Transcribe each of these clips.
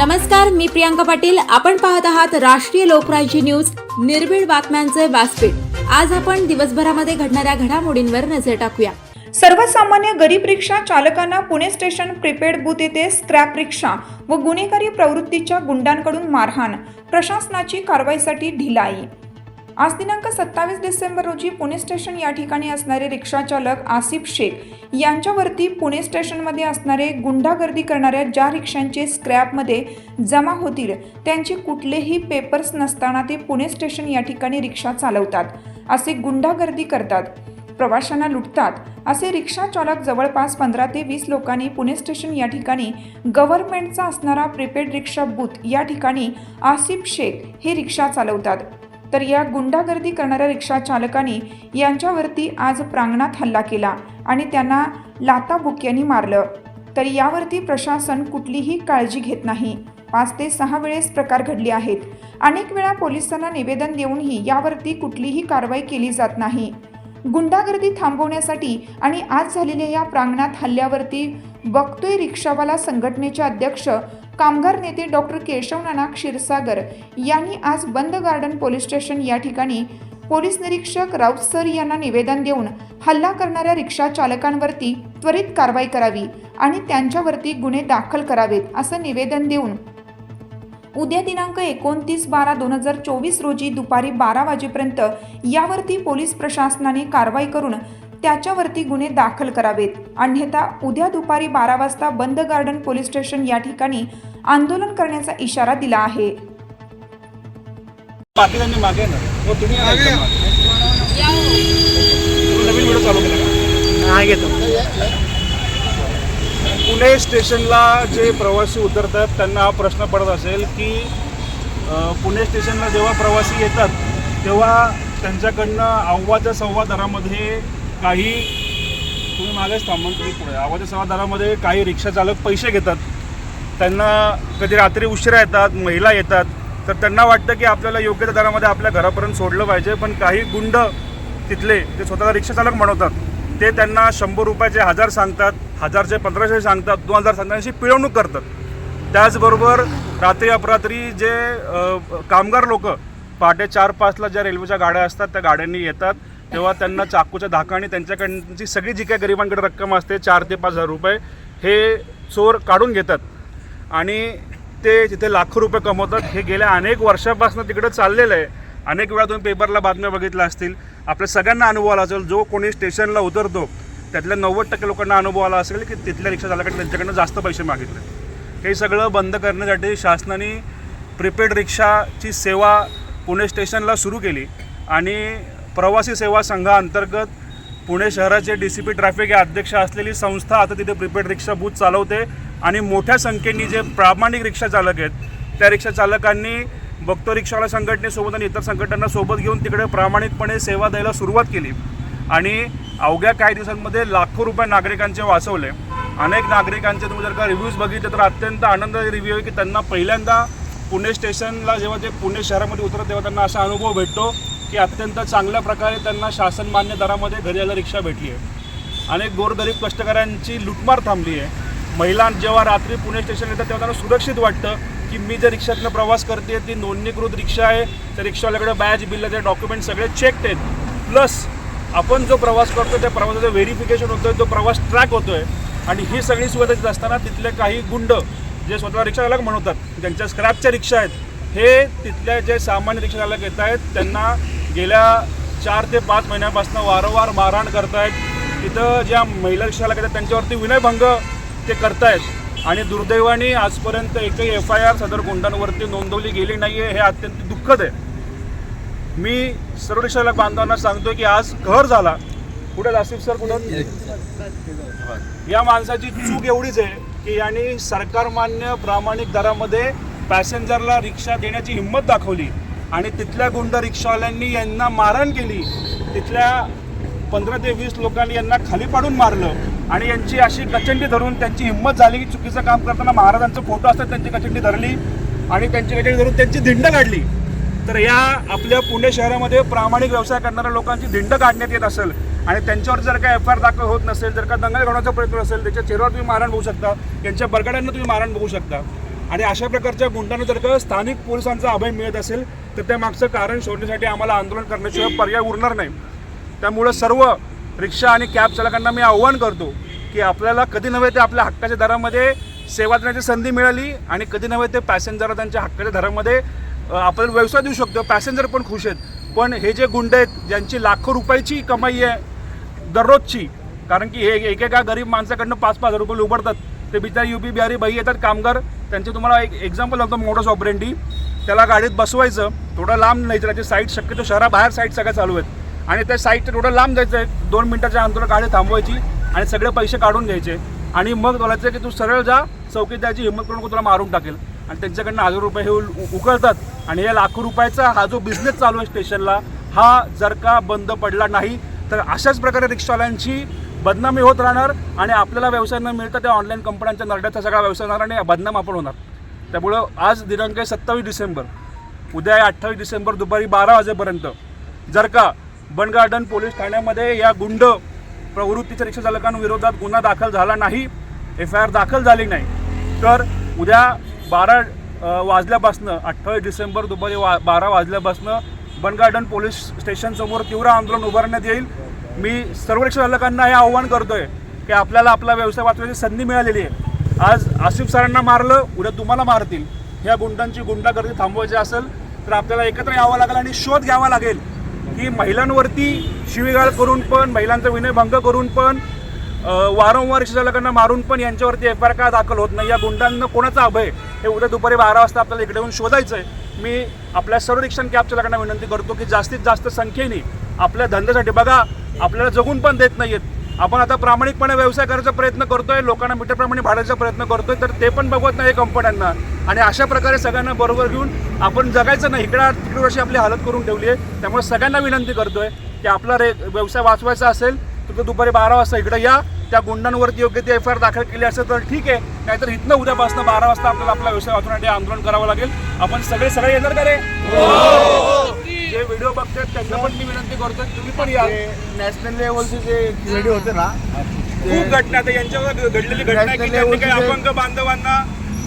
नमस्कार मी प्रियांका पाटील. आपण पाहत आहात राष्ट्रीय लोकराज्य न्यूज. निर्भीड बातम्यांचे व्यासपीठ. आज आपण दिवसभरामध्ये घडणाऱ्या घडामोडींवर नजर टाकूया. सर्वसामान्य गरीब रिक्षा चालकांना पुणे स्टेशन प्रिपेड बूथ येथे स्क्रॅप रिक्षा व गुन्हेगारी प्रवृत्तीच्या गुंडांकडून मारहाण. प्रशासनाची कारवाईसाठी ढिलाई. आज दिनांक सत्तावीस डिसेंबर रोजी पुणे स्टेशन या ठिकाणी असणारे रिक्षा चालक आसिफ शेख यांच्यावरती पुणे स्टेशनमध्ये असणारे गुंडागर्दी करणाऱ्या ज्या रिक्षांचे स्क्रॅपमध्ये जमा होतील त्यांचे कुठलेही पेपर्स नसताना ते पुणे स्टेशन या ठिकाणी रिक्षा चालवतात असे गुंडागर्दी करतात. प्रवाशांना लुटतात असे रिक्षा चालक जवळपास पंधरा ते वीस लोकांनी पुणे स्टेशन या ठिकाणी गव्हर्नमेंटचा असणारा प्रिपेड रिक्षा बूथ या ठिकाणी आसिफ शेख हे रिक्षा चालवतात. तर या गुंडागर्दी करणाऱ्या रिक्षा चालकाने यांच्यावरती आज प्रांगणात हल्ला केला आणि त्यांना लाताबुक्यांनी मारलं. तर यावरती प्रशासन कुठलीही काळजी घेत नाही. पाच ते सहा वेळेस प्रकार घडले आहेत. अनेक वेळा पोलिसांना निवेदन देऊनही यावरती कुठलीही कारवाई केली जात नाही. गुंडागर्दी थांबवण्यासाठी आणि आज झालेल्या या प्रांगणात हल्ल्यावरती बघतोय रिक्षावाला संघटनेचे अध्यक्ष कामगार नेते डॉक्टर केशव नाना क्षीरसागर यांनी आज बंद गार्डन पोलीस स्टेशन या ठिकाणी पोलीस निरीक्षक राऊत सर यांना निवेदन देऊन हल्ला करणाऱ्या रिक्षा चालकांवरती त्वरित कारवाई करावी आणि त्यांच्यावरती गुन्हे दाखल करावेत असं निवेदन देऊन. उद्या दिनांक एकोणतीस बारा दोन हजार चोवीस रोजी दुपारी बारा वाजेपर्यंत यावरती पोलीस प्रशासनाने कारवाई करून त्याच्यावरती गुन्हे दाखल करावेत. अन्यथा उद्या दुपारी बारा वाजता बंद गार्डन पोलीस स्टेशन या ठिकाणी आंदोलन करण्याचा इशारा दिला आहे. बाकीच्यांनी मागे ना? हो तुम्ही नवीन व्हिडिओ चालू केला का? घेतो. पुणे स्टेशनला जे प्रवासी उतरतात त्यांना हा प्रश्न पडत असेल की पुणे स्टेशनला जेव्हा प्रवासी येतात तेव्हा त्यांच्याकडनं अव्वाच्या सव्वा दरामध्ये काही तुम्ही मागेच थांबून तुम्ही पुढे. आवाज सव्वा काही रिक्षा चालक पैसे घेतात. त्यांना कधी रात्री उशिरा येतात महिला येतात. तर त्यांना वाटतं की आपल्याला योग्य त्या दरामध्ये आपल्या घरापर्यंत सोडलं पाहिजे. पण काही गुंड तिथले ते स्वतःला रिक्षा चालक म्हणवतात ते त्यांना शंभर रुपयाचे हजार सांगतात हजारचे पंधराशे सांगतात दोन हजार सांगतात अशी पिळवणूक करतात. त्याचबरोबर रात्री अपरात्री जे कामगार लोक पहाटे चार पाचला ज्या रेल्वेच्या गाड्या असतात त्या गाड्यांनी येतात. तेव्हा त्यांना चाकूच्या धाकाने त्यांच्याकडची सगळी जी काही गरिबांकडे रक्कम असते चार ते पाच हजार रुपये हे चोर काढून घेतात. आणि ते तिथे लाखो रुपये कमवतात हे गेल्या अनेक वर्षापासून तिकडं चाललेलं आहे. अनेक वेळा तुम्ही पेपरला बातम्या बघितल्या असतील. आपल्या सगळ्यांना अनुभव आला असेल जो कोणी स्टेशनला उतरतो त्यातल्या नव्वद टक्के लोकांना अनुभव आला असेल की तिथल्या रिक्षा चालकांनी त्यांच्याकडनं जास्त पैसे मागितले. हे सगळं बंद करण्यासाठी शासनाने प्रिपेड रिक्षाची सेवा पुणे स्टेशनला सुरू केली. आणि प्रवासी सेवा संघाअंतर्गत पुणे शहराचे डी सी पी ट्रॅफिक या अध्यक्ष असलेली संस्था आता तिथे प्रिपेड रिक्षा बूथ चालवते आणि मोठ्या संख्येने जे प्रामाणिक रिक्षा चालक आहेत त्या रिक्षा चालकांनी बघतो रिक्षावाला संघटनेसोबत आणि इतर संघटनांना सोबत घेऊन तिकडे प्रामाणिकपणे सेवा द्यायला सुरुवात केली. आणि अवघ्या काही दिवसांमध्ये लाखो रुपये नागरिकांचे वाचवले. अनेक नागरिकांचे तुम्ही जर का रिव्ह्यूज बघितले तर अत्यंत आनंदाचे रिव्ह्यू आहे की त्यांना पहिल्यांदा पुणे स्टेशनला जेव्हा ते पुणे शहरामध्ये उतरत तेव्हा त्यांना असा अनुभव भेटतो. की अत्यंत चांगल्या प्रकारे त्यांना शासन मान्य दरामध्ये घरी यायला रिक्षा भेटली आहे. अनेक गोरगरीब कष्टकऱ्यांची लुटमार थांबली आहे. महिला जेव्हा रात्री पुणे स्टेशन येतात तेव्हा त्यांना सुरक्षित वाटतं की मी ज्या रिक्षातनं प्रवास करते ती नोंदणीकृत रिक्षा आहे. त्या रिक्षावाल्याकडे बॅज बिल्लाचे डॉक्युमेंट सगळे चेकड आहेत. प्लस आपण जो प्रवास करतो त्या प्रवासाचं व्हेरिफिकेशन होतं तो प्रवास ट्रॅक होतो आहे आणि ही सगळी सुविधा तिथे असताना तिथले काही गुंड जे स्वतः रिक्षावाल्याला म्हणतात ज्यांच्या स्क्रॅपच्या रिक्षा आहेत हे तिथल्या जे सामान्य रिक्षाचालक येत आहेत त्यांना गेल्या चार ते पाच महिन्यापासून वारंवार मारहाण करतायत. तिथं ज्या महिला रिक्षाचालक आहेत त्यांच्यावरती विनयभंग ते करतायत. आणि दुर्दैवाने आजपर्यंत एकही एफ आय आर सदर गुंडांवरती नोंदवली गेली नाही आहे हे अत्यंत दुःखद आहे. मी सर्व रिक्षाला बांधवांना सांगतोय की आज कहर झाला. कुठे आसिफ सर कुठं? या माणसाची चूक एवढीच आहे की यांनी सरकारमान्य प्रामाणिक दरामध्ये पॅसेंजरला रिक्षा देण्याची हिंमत दाखवली आणि तिथल्या गुंड रिक्षावाल्यांनी यांना मारहाण केली. तिथल्या पंधरा ते वीस लोकांनी यांना खाली पाडून मारलं आणि यांची अशी कचंडी धरून त्यांची हिंमत झाली. की चुकीचं काम करताना महाराजांचं फोटो असतात त्यांची कचंडी धरली आणि त्यांची कचंडी धरून त्यांची धिंड काढली. तर या आपल्या पुणे शहरामध्ये प्रामाणिक व्यवसाय करणाऱ्या लोकांची धिंड काढण्यात येत असेल आणि त्यांच्यावर जर काय एफ आय आर दाखल होत नसेल जर का दंगल घडवण्याचा प्रयत्न असेल त्याच्या चेहऱ्यावर तुम्ही मारण बघू शकता त्यांच्या बरगड्यांना तुम्ही मारण बघू शकता. आणि अशा प्रकारच्या गुंडांना जर का स्थानिक पोलिसांचा अभय मिळत असेल तर त्या मागचं कारण शोधण्यासाठी आम्हाला आंदोलन करण्याशिवाय पर्याय उरणार नाही. त्यामुळं सर्व रिक्षा आणि कॅब चालकांना मी आव्हान करतो की आपल्याला कधी नव्हे ते आपल्या हक्काच्या दरामध्ये सेवा देण्याची संधी मिळाली आणि कधी नव्हे ते पॅसेंजर त्यांच्या हक्काच्या दरामध्ये आपल्याला व्यवसाय देऊ शकतो. पॅसेंजर पण खुश आहेत. पण हे जे गुंड आहेत ज्यांची लाखो रुपयाची कमाई आहे दररोजची कारण की हे एकेका गरीब माणसाकडनं पाच पाच हजार रुपये उभरतात ते बिचारे यू पी बिहारी बाई येतात कामगार. त्यांचे तुम्हाला एक एक्झाम्पल लागतो मोटर्स ऑपरेंटी त्याला गाडीत बसवायचं थोडं लांब नाही त्याची साईट शक्यतो शहराबाहेर साईट सगळ्या चालू आहेत. आणि त्या साईटचं थोडं लांब जायचं आहे दोन मिनटाच्या अंतरावर गाडी थांबवायची आणि सगळे पैसे काढून घ्यायचे. आणि मग बोलायचं की तू सरळ जा चौकीत द्यायची हिंमत करून तुला मारून टाकेल. आणि त्यांच्याकडनं हजार रुपये हे उकळतात. आणि या लाखो रुपयाचा हा जो बिझनेस चालू आहे स्टेशनला हा जर का बंद पडला नाही तर अशाच प्रकारे रिक्षावाल्यांची बदनामी होत राहणार आणि आपल्याला व्यवसाय न मिळता त्या ऑनलाईन कंपन्यांच्या नरड्याचा सगळा व्यवसाय होणार आणि बदनाम आपण होणार. त्यामुळं आज दिनांक आहे सत्तावीस डिसेंबर. उद्या आहे अठ्ठावीस डिसेंबर दुपारी बारा वाजेपर्यंत. जर का बन गार्डन पोलीस ठाण्यामध्ये या गुंड प्रवृत्तीच्या रिक्षाचालकांविरोधात गुन्हा दाखल झाला नाही एफ आय आर दाखल झाली नाही तर उद्या बारा वाजल्यापासनं अठ्ठावीस डिसेंबर दुपारी वा बारा वाजल्यापासनं बन गार्डन पोलीस स्टेशनसमोर तीव्र आंदोलन उभारण्यात येईल. मी सर्व चालकांना हे आव्हान करतोय की आपल्याला आपला व्यवसाय वाचवण्याची संधी मिळालेली आहे. आज आसिफ सरांना मारलं उद्या तुम्हाला मारतील. ह्या गुंडांची गुंडागर्दी थांबवायची असेल तर आपल्याला एकत्र यावं लागेल आणि शोध घ्यावा लागेल की महिलांवरती शिवीगाळ करून पण महिलांचा विनयभंग करून पण वारंवार रिक्षा चालकांना मारून पण यांच्यावरती एफ आय आर का दाखल होत नाही? या गुंडांना कोणाचा अभय? हे उद्या दुपारी बारा वाजता आपल्याला इकडे येऊन शोधायचं आहे मी आपल्या सर्व रिक्षा कॅब चालकांना विनंती करतो की जास्तीत जास्त संख्येने आपल्या धंद्यासाठी. बघा आपल्याला जगून पण देत नाहीयेत. आपण आता प्रामाणिकपणे व्यवसाय करायचा प्रयत्न करतोय लोकांना मीटरप्रमाणे भाडायचा प्रयत्न करतोय तर ते पण बघवत नाही कंपन्यांना. आणि अशा प्रकारे सगळ्यांना बरोबर घेऊन आपण जगायचं नाही. इकडे तिकडे अशी आपली हालत करून ठेवली आहे. त्यामुळे सगळ्यांना विनंती करतोय की आपला रे व्यवसाय वाचवायचा असेल तर दुपारी बारा वाजता इकडे या. त्या गुंडांवरती योग्य ती एफ आय आर दाखल केली असेल तर ठीक आहे. नाहीतर इथनं उद्यापासून बारा वाजता आपल्याला आपला व्यवसाय वाचवण्यासाठी आंदोलन करावं लागेल. आपण सगळे सगळे येणार का रे? हो, हो, हो. जे व्हिडिओ बघतात त्यांना पण मी विनंती करतो तुम्ही पण या. नॅशनल लेवलचे जे खेळी होते ना खूप घटना आता यांच्यावर घडलेली घटना की त्यांनी काही अपंग बांधवांना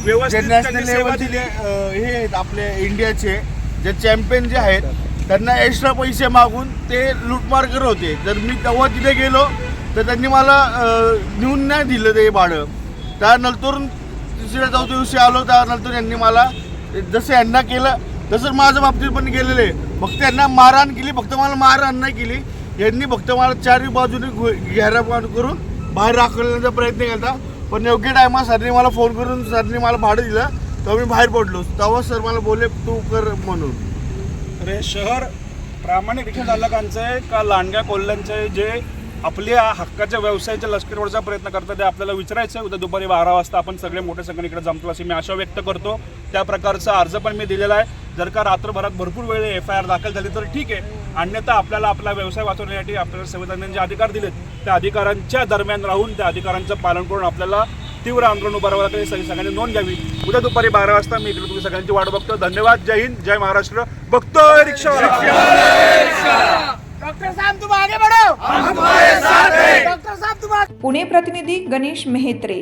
व्यवस्थित नॅशनल लेवलचे दिली. जे हे आहेत आपले इंडियाचे जे चॅम्पियन जे आहेत त्यांना एक्स्ट्रा पैसे मागून ते लूटमार करत होते. जर मी तेव्हा तिथे गेलो तर त्यांनी मला नेऊन नाही दिलं ते भाडं त्यानंतर तिसऱ्या चौथ्या दिवशी आलो त्यानंतर यांनी मला जसं यांना केलं तसं माझ्या बाबतीत पण आहे. फक्त यांना मारहाण केली फक्त मला मारहाण नाही केली. यांनी फक्त मला चारही बाजूने घेरापान करून बाहेर राखण्याचा प्रयत्न केला. पण योग्य टायमा सरने मला फोन करून सरने मला भाडं दिलं तेव्हा मी बाहेर पडलो. तेव्हा सर मला बोलले तू कर म्हणून. अरे शहर प्रामाणिक रिक्षा चालकांचं आहे का लांडग्या कोल्ह्यांचं आहे जे आपल्या हक्काच्या व्यवसायाच्या लष्करीवरचा प्रयत्न करतात ते आपल्याला विचारायचं? आहे उद्या दुपारी बारा वाजता आपण सगळे मोठ्या संख्येने इकडे जमतो अशी मी आशा व्यक्त करतो. त्या प्रकारचा अर्ज पण मी दिलेला आहे. जर का रात्रभरात भरपूर वेळ एफ आय आर दाखल झाली तर ठीक आहे. अन्यथा आपल्याला आपला व्यवसाय वाचवण्यासाठी आपल्याला संविधानाने जे अधिकार दिलेत त्या अधिकारांच्या दरम्यान राहून त्या अधिकारांचं पालन करून आपल्याला तीव्र आंदोलन उभारावं लागेल सगळी सगळ्यांनी नोंद घ्यावी. उद्या दुपारी बारा वाजता मी इकडे तुम्ही सगळ्यांची वाट बघतो. धन्यवाद. जय हिंद. जय महाराष्ट्र. बघतोय रिक्षा. डॉक्टर साहब तुम आगे बढ़ो. हम तुम्हारे साथ हैं. डॉक्टर साहब तुम आगे पुणे प्रतिनिधी गणेश मेहेत्रे.